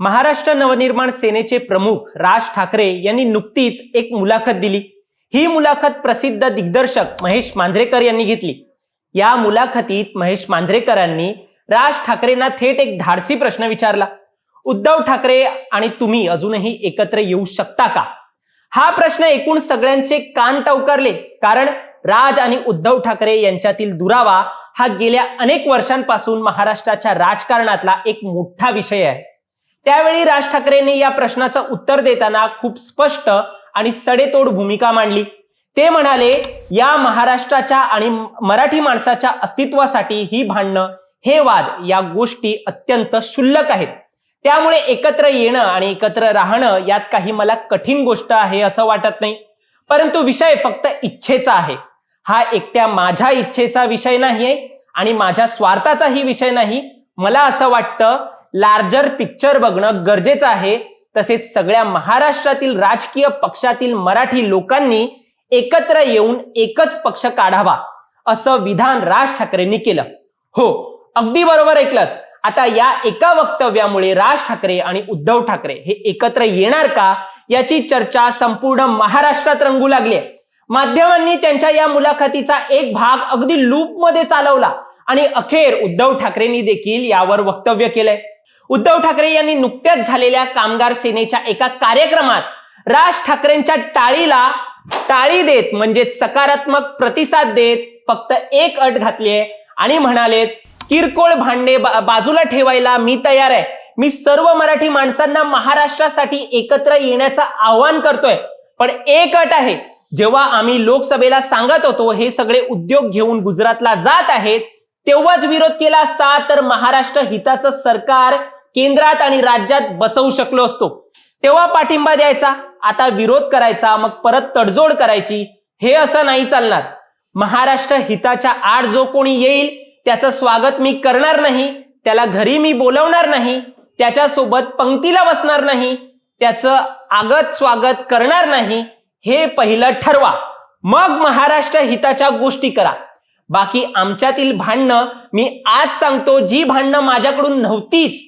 महाराष्ट्र नवनिर्माण सेनेचे प्रमुख राज ठाकरे यांनी नुकतीच एक मुलाखत दिली. ही मुलाखत प्रसिद्ध दिग्दर्शक महेश मांजरेकर यांनी घेतली. या मुलाखतीत महेश मांजरेकरांनी राज ठाकरेंना थेट एक धाडसी प्रश्न विचारला. उद्धव ठाकरे आणि तुम्ही अजूनही एकत्र येऊ शकता का? हा प्रश्न एकूण सगळ्यांचे कान टवकारले कारण राज आणि उद्धव ठाकरे यांच्यातील दुरावा हा गेल्या अनेक वर्षांपासून महाराष्ट्राच्या राजकारणातला एक मोठा विषय आहे. त्यावेळी राज ठाकरेंनी या प्रश्नाचं उत्तर देताना खूप स्पष्ट आणि सडेतोड भूमिका मांडली. ते म्हणाले या महाराष्ट्राच्या आणि मराठी माणसाच्या अस्तित्वासाठी ही भांडणं हे वाद या गोष्टी अत्यंत क्षुल्लक आहेत. त्यामुळे एकत्र येणं आणि एकत्र राहणं यात काही मला कठीण गोष्ट आहे असं वाटत नाही. परंतु विषय फक्त इच्छेचा आहे. हा एकट्या माझ्या इच्छेचा विषय नाहीये आणि माझ्या स्वार्थाचाही विषय नाही. मला असं वाटतं लार्जर पिक्चर बघणं गरजेचं आहे. तसेच सगळ्या महाराष्ट्रातील राजकीय पक्षातील मराठी लोकांनी एकत्र येऊन एकच पक्ष काढावा असं विधान राज ठाकरेंनी केलं. हो अगदी बरोबर ऐकलं आता या एका वक्तव्यामुळे राज ठाकरे आणि उद्धव ठाकरे हे एकत्र येणार का याची चर्चा संपूर्ण महाराष्ट्रात रंगू लागली आहे. माध्यमांनी त्यांच्या या मुलाखतीचा एक भाग अगदी लूपमध्ये चालवला आणि अखेर उद्धव ठाकरेंनी देखील यावर वक्तव्य केलंय. उद्धव ठाकरे यांनी नुकत्याच झालेल्या कामगार सेनेच्या एका कार्यक्रमात राज ठाकरेंच्या टाळीला टाळी देत म्हणजे सकारात्मक प्रतिसाद देत फक्त एक अट घातलीये आणि म्हणालेत किरकोळ भांडे बा- बाजूला ठेवायला मी तयार आहे. मी सर्व मराठी माणसांना महाराष्ट्रासाठी एकत्र येण्याचं आवाहन करतोय. पण एक अट आहे. जेव्हा आम्ही लोकसभेला सांगत होतो हे सगळे उद्योग घेऊन गुजरातला जात आहेत तेव्हाच विरोध केला असता तर महाराष्ट्र हिताचं सरकार केंद्रात आणि राज्यात बसवू शकलो असतो. तेव्हा पाठिंबा द्यायचा आता विरोध करायचा मग परत तडजोड करायची हे असं नाही चालणार. महाराष्ट्र हिताच्या आड जो कोणी येईल त्याचं स्वागत मी करणार नाही त्याला घरी मी बोलवणार नाही त्याच्यासोबत पंक्तीला बसणार नाही त्याचं आगत स्वागत करणार नाही हे पहिलं ठरवा. मग महाराष्ट्र हिताच्या गोष्टी करा. बाकी आमच्यातील भांडणं मी आज सांगतो जी भांडणं माझ्याकडून नव्हतीच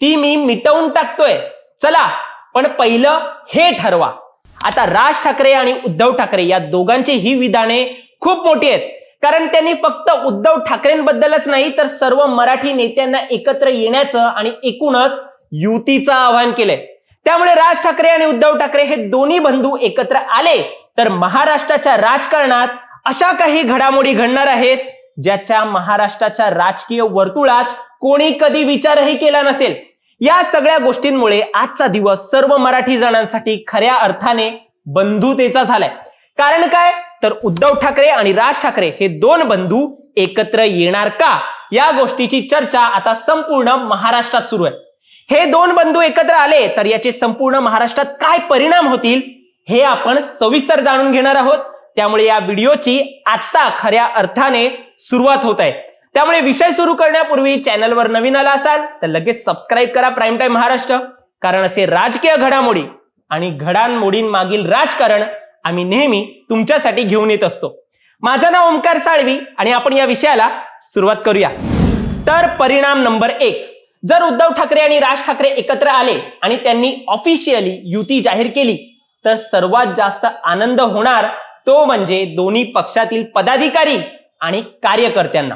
ती मी मिटवून टाकतोय. चला पण पहिलं हे ठरवा. आता राज ठाकरे आणि उद्धव ठाकरे या दोघांची ही विधाने खूप मोठी आहेत. कारण त्यांनी फक्त उद्धव ठाकरेंबद्दलच नाही तर सर्व मराठी नेत्यांना एकत्र येण्याचं आणि एकूणच युतीचं आवाहन केलंय. त्यामुळे राज ठाकरे आणि उद्धव ठाकरे हे दोन्ही बंधू एकत्र आले तर महाराष्ट्राच्या राजकारणात अशा काही घडामोडी घडणार आहेत ज्याच्या महाराष्ट्राच्या राजकीय वर्तुळात कोणी कधी विचारही केला नसेल. या सगळ्या गोष्टींमुळे आजचा दिवस सर्व मराठी जणांसाठी खऱ्या अर्थाने बंधुतेचा झालाय. कारण काय? तर उद्धव ठाकरे आणि राज ठाकरे हे दोन बंधू एकत्र येणार का? या गोष्टीची चर्चा आता संपूर्ण महाराष्ट्रात सुरू आहे. हे दोन बंधू एकत्र आले तर याचे संपूर्ण महाराष्ट्रात काय परिणाम होतील हे आपण सविस्तर जाणून घेणार आहोत. त्यामुळे या व्हिडिओची आत्ता खऱ्या अर्थाने सुरुवात होत आहे. त्यामुळे विषय सुरू करण्यापूर्वी चॅनलवर नवीन आला असाल तर लगेच सबस्क्राईब करा प्राईम टाईम महाराष्ट्र कारण असे राजकीय घडामोडी आणि घडामोडींमागील राजकारण आम्ही नेहमी तुमच्यासाठी घेऊन येत असतो. माझं नाव ओमकार साळवी आणि आपण या विषयाला सुरुवात करूया. तर परिणाम नंबर एक जर उद्धव ठाकरे आणि राज ठाकरे एकत्र आले आणि त्यांनी ऑफिशियली युती जाहीर केली तर सर्वात जास्त आनंद होणार तो म्हणजे दोन्ही पक्षातील पदाधिकारी आणि कार्यकर्त्यांना.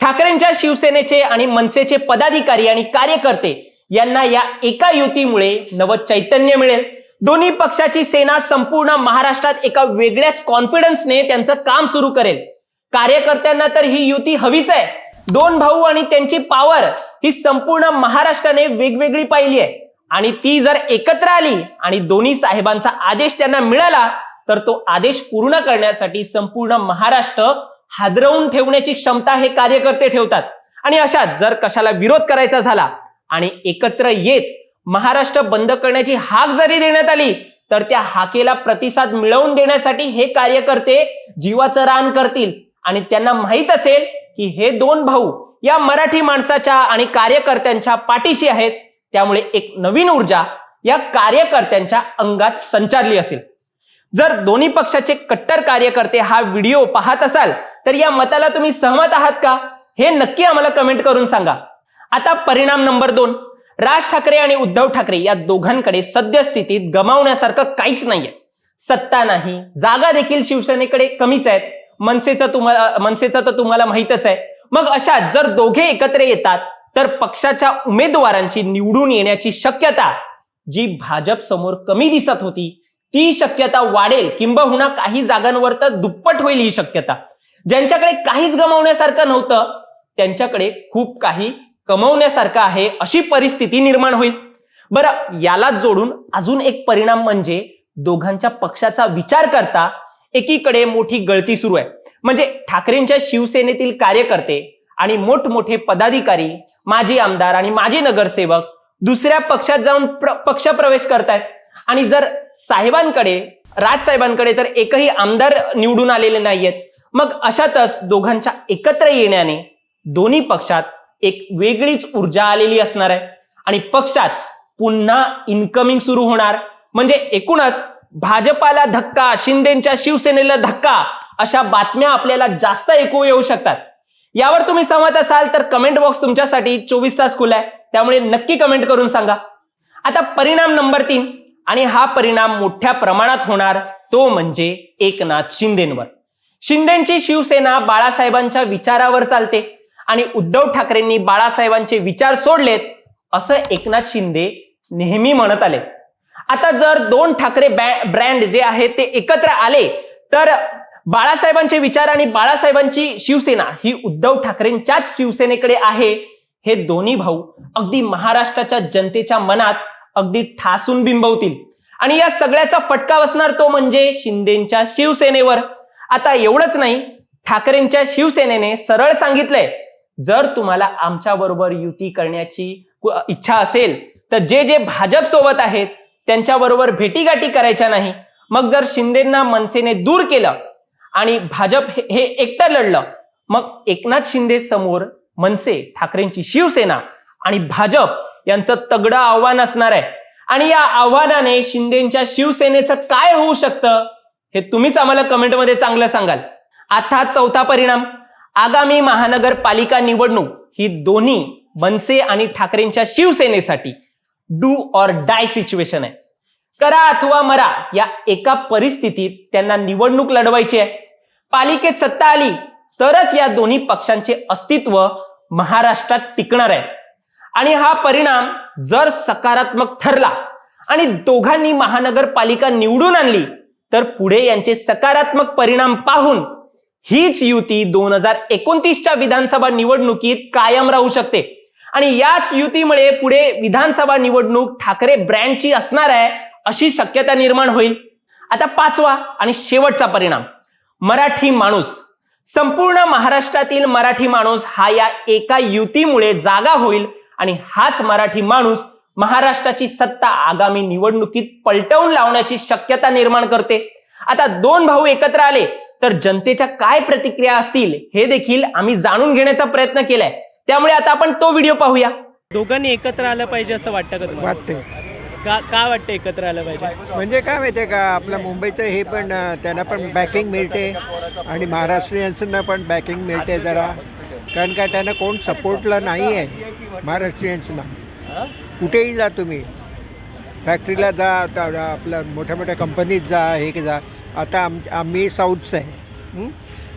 ठाकरेंच्या शिवसेनेचे आणि मनसेचे पदाधिकारी आणि कार्यकर्ते यांना या एका युतीमुळे नव चैतन्य मिळेल. दोन्ही पक्षाची सेना संपूर्ण महाराष्ट्रात एका वेगळ्याच कॉन्फिडन्सने त्यांचं काम सुरू करेल. कार्यकर्त्यांना तर ही युती हवीच आहे. दोन भाऊ आणि त्यांची पॉवर ही संपूर्ण महाराष्ट्राने वेगवेगळी पाहिली आहे. आणि ती जर एकत्र आली आणि दोन्ही साहेबांचा आदेश त्यांना मिळाला तर तो आदेश पूर्ण करण्यासाठी संपूर्ण महाराष्ट्र हादरवून ठेवण्याची क्षमता हे कार्यकर्ते ठेवतात. आणि अशात जर कशाला विरोध करायचा झाला आणि एकत्र येत महाराष्ट्र बंद करण्याची हाक जरी देण्यात आली तर त्या हाकेला प्रतिसाद मिळवून देण्यासाठी हे कार्यकर्ते जीवाचं रान करतील. आणि त्यांना माहीत असेल की हे दोन भाऊ या मराठी माणसाच्या आणि कार्यकर्त्यांच्या पाठीशी आहेत. त्यामुळे एक नवीन ऊर्जा या कार्यकर्त्यांच्या अंगात संचारली असेल. जर दोन्ही पक्षाचे कट्टर कार्यकर्ते हा व्हिडिओ पाहत असाल तर या मताला तुम्ही सहमत आहात का? हे नक्की आम्हाला कमेंट करून सांगा. आता परिणाम नंबर दोन. राज ठाकरे आणि उद्धव ठाकरे या दोघांकडे सद्यस्थितीत गमावण्यासारखं काहीच नाहीये. सत्ता नाही जागा देखील शिवसेनेकडे कमीच आहेत. मनसेचं तुम्हाला मनसेचं तर तुम्हाला माहितच आहे. मग अशा जर दोघे एकत्र येतात तर पक्षाच्या उमेदवारांची निवडून येण्याची शक्यता जी भाजप समोर कमी दिसत होती ती शक्यता वाढेल. किंबहुना काही जागांवर तर दुप्पट होईल ही शक्यता. ज्यांच्याकडे काहीच गमावण्यासारखं नव्हतं त्यांच्याकडे खूप काही कमवण्यासारखं आहे अशी परिस्थिती निर्माण होईल. बरं याला जोडून अजून एक परिणाम म्हणजे दोघांच्या पक्षाचा विचार करता एकीकडे मोठी गळती सुरू आहे. म्हणजे ठाकरेंच्या शिवसेनेतील कार्यकर्ते आणि मोठमोठे पदाधिकारी माजी आमदार आणि माजी नगरसेवक दुसऱ्या पक्षात जाऊन प्र- पक्षप्रवेश करतायत. आणि जर साहेबांकडे राजसाहेबांकडे तर एकही आमदार निवडून आलेले नाहीयेत. मग अशातच दोघांच्या एकत्र येण्याने दोन्ही पक्षात एक वेगळीच ऊर्जा आलेली असणार आहे. आणि पक्षात पुन्हा इन्कमिंग सुरू होणार. म्हणजे एकूणच भाजपाला धक्का शिंदेच्या शिवसेनेला धक्का अशा बातम्या आपल्याला जास्त ऐकू येऊ शकतात. यावर तुम्ही सहमत असाल तर कमेंट बॉक्स तुमच्यासाठी चोवीस तास खुला आहे. त्यामुळे नक्की कमेंट करून सांगा. आता परिणाम नंबर तीन. आणि हा परिणाम मोठ्या प्रमाणात होणार तो म्हणजे एकनाथ शिंदेंवर. शिंदेची शिवसेना बाळासाहेबांच्या विचारावर चालते आणि उद्धव ठाकरेंनी बाळासाहेबांचे विचार सोडलेत असं एकनाथ शिंदे नेहमी म्हणत आले. आता जर दोन ठाकरे ब्रँड जे आहे ते एकत्र आले तर बाळासाहेबांचे विचार आणि बाळासाहेबांची शिवसेना ही उद्धव ठाकरेंच्याच शिवसेनेकडे आहे हे दोन्ही भाऊ अगदी महाराष्ट्राच्या जनतेच्या मनात अगदी ठासून बिंबवतील. आणि या सगळ्याचा फटका बसणार तो म्हणजे शिंदेच्या शिवसेनेवर. आता एवढंच नाही ठाकरेंच्या शिवसेनेने सरळ सांगितलंय जर तुम्हाला आमच्या बरोबर युती करण्याची इच्छा असेल तर जे जे भाजप सोबत आहेत त्यांच्याबरोबर भेटीगाठी करायच्या नाही. मग जर शिंदेना मनसेने दूर केलं आणि भाजप हे एकटं लढलं मग एकनाथ शिंदे समोर मनसे ठाकरेंची शिवसेना आणि भाजप यांचं तगडं आव्हान असणार आहे. आणि या आव्हानाने शिंदेच्या शिवसेनेचं काय होऊ शकतं हे तुम्हीच आम्हाला कमेंटमध्ये चांगलं सांगाल. आता चौथा परिणाम आगामी महानगरपालिका निवडणूक ही दोन्ही मनसे आणि ठाकरेंच्या शिवसेनेसाठी डू ऑर डाय सिच्युएशन आहे. करा अथवा मरा या एका परिस्थितीत त्यांना निवडणूक लढवायची आहे. पालिकेत सत्ता आली तरच या दोन्ही पक्षांचे अस्तित्व महाराष्ट्रात टिकणार आहे. आणि हा परिणाम जर सकारात्मक ठरला आणि दोघांनी महानगरपालिका निवडून आणली तर पुढे यांचे सकारात्मक परिणाम पाहून हीच युती दोन हजार एकोणतीसच्या विधानसभा निवडणुकीत कायम राहू शकते. आणि याच युतीमुळे पुढे विधानसभा निवडणूक ठाकरे ब्रँडची असणार आहे अशी शक्यता निर्माण होईल. आता पाचवा आणि शेवटचा परिणाम. मराठी माणूस. संपूर्ण महाराष्ट्रातील मराठी माणूस हा या एका युतीमुळे जागा होईल आणि हाच मराठी माणूस महाराष्ट्राची सत्ता आगामी निवडणुकीत पलटवून लावण्याची शक्यता निर्माण करते. आता दोन भाऊ एकत्र आले तर जनतेच्या काय प्रतिक्रिया असतील हे देखील आम्ही जाणून घेण्याचा प्रयत्न केलाय. त्यामुळे आता आपण तो व्हिडिओ पाहूया. दोघांनी एकत्र आलं पाहिजे असं वाटतं का तुम्हाला? वाटते का का वाटतं एकत्र आलं पाहिजे? म्हणजे काय माहिती आहे का आपलं मुंबईचं हे पण अं, त्यांना पण बॅकिंग मिळते आणि महाराष्ट्रीयन्सना पण बॅकिंग मिळते जरा. कारण का त्यांना कोण सपोर्टला नाही आहे महाराष्ट्रीयन्सना कुठेही जा तुम्ही. फॅक्टरीला जा आता आपल्या मोठ्या मोठ्या कंपनीत जा हे की जा. आता आम आम्ही साऊथचं आहे?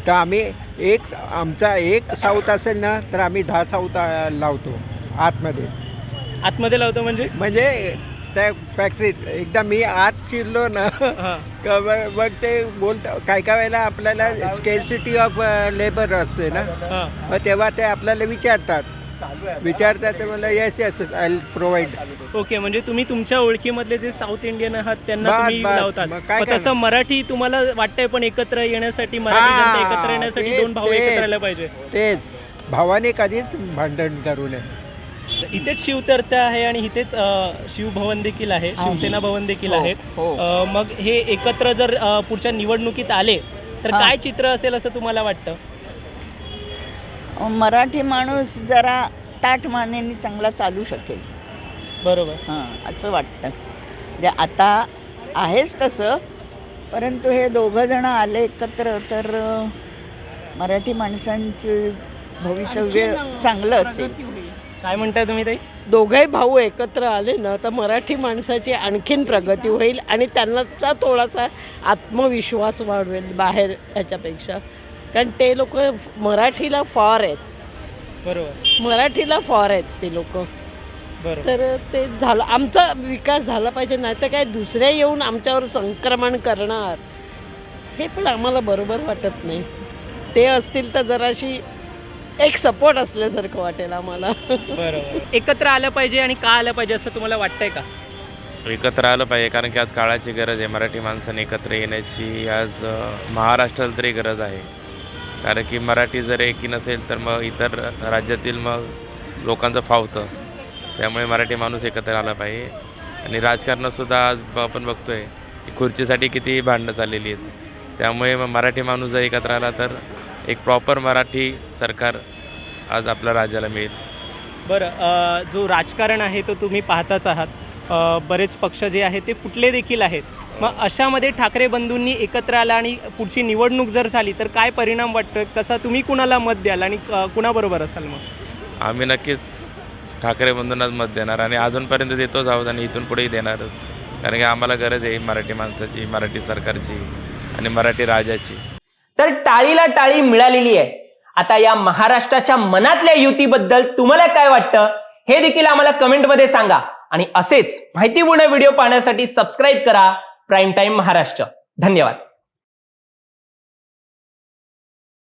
तर आम्ही एक आमचा एक साऊथ असेल ना तर आम्ही दहा साऊथ लावतो आतमध्ये. आतमध्ये लावतो म्हणजे? म्हणजे त्या फॅक्टरीत एकदा मी आत शिरलो ना का मग ते बोलत काय काय वेळेला आपल्याला स्केसिटी ऑफ लेबर असते ना. मग तेव्हा ते आपल्याला विचारतात. विचारतात ते मला yes yes I provide okay म्हणजे तुम्ही तुमच्या ओळखीमधले जे साऊथ इंडियन आहात त्यांना बस, तुम्ही बस. लावतात मग काय मग तसं? मराठी तुम्हाला वाटतंय पण एकत्र येण्यासाठी मराठी हा, जनता एकत्र येण्यासाठी तेच, दोन भाऊ तेच. एकत्र आले पाहिजे तेच भावाने कधीच भांडण करू नये इथेच शिवतर्त्या आहे आणि इथेच अ, शिवभवन देखील आहे शिवसेना भवन देखील हो, आहे हो. अ, मग हे एकत्र जर अ, पुढच्या निवडणुकीत आले तर हा. काय चित्र असेल असं तुम्हाला वाटतं मराठी माणूस जरा ताठ मानेने चांगला चालू शकेल. बरोबर. हां असं वाटतं. म्हणजे आता आहेच तसं परंतु हे दोघं जण आले एकत्र तर मराठी माणसांचं भवितव्य चांगलं असेल. काय म्हणताय तुम्ही ताई? दोघंही भाऊ एकत्र आले ना तर मराठी माणसाची आणखीन प्रगती होईल आणि त्यांनाचा थोडासा आत्मविश्वास वाढवेल बाहेर ह्याच्यापेक्षा. कारण ते लोक मराठीला फॉर आहेत. बरोबर. मराठीला फॉर आहेत ते लोक. बरोबर. तर ते झालं आमचा विकास झाला पाहिजे नाही तर काय दुसरे येऊन आमच्यावर संक्रमण करणार. हे पण आम्हाला बरोबर वाटत नाही. ते असतील तर जराशी एक सपोर्ट असल्यासारखं वाटेल आम्हाला. बरोबर. एकत्र आलं पाहिजे आणि का आलं पाहिजे असं तुम्हाला वाटतंय का? एकत्र आलं पाहिजे कारण की आज काळाची गरज आहे. मराठी माणसाने एकत्र येण्याची आज महाराष्ट्राला तरी गरज आहे. कारण की मराठी जर एकी नसेल तर मग इतर राज्यातील मग लोकांचं फावतं त्यामुळे मराठी माणूस एकत्र आला पाहिजे. आणि राजकारणातसुद्धा आज आपण बघतो आहे की खुर्चीसाठी किती भांडणं चाललेली आहेत. त्यामुळे मग मराठी माणूस जर एकत्र आला तर एक प्रॉपर मराठी सरकार आज आपल्या राज्याला मिळेल. बरं जो राजकारण आहे तो तुम्ही पाहताच आहात. बरेच पक्ष जे आहेत ते फुटले देखील आहेत. मग अशामध्ये ठाकरे बंधूंनी एकत्र आला आणि पुढची निवडणूक जर झाली तर काय परिणाम वाटतोय? कसा तुम्ही कुणाला मत द्याल आणि कुणाबरोबर असाल मग? आम्ही नक्कीच ठाकरे बंधूंनाच मत देणार आणि अजूनपर्यंत देतोच आहोत आणि इथून पुढेही देणारच. कारण की आम्हाला गरज आहे मराठी माणसाची मराठी सरकारची आणि मराठी राजाची. तर टाळीला टाळी मिळालेली आहे. आता या महाराष्ट्राच्या मनातल्या युतीबद्दल तुम्हाला काय वाटतं? हे देखील आम्हाला कमेंटमध्ये सांगा. आणि असेच माहितीपूर्ण व्हिडिओ पाहण्यासाठी सबस्क्राईब करा. Prime time Maharashtra. धन्यवाद.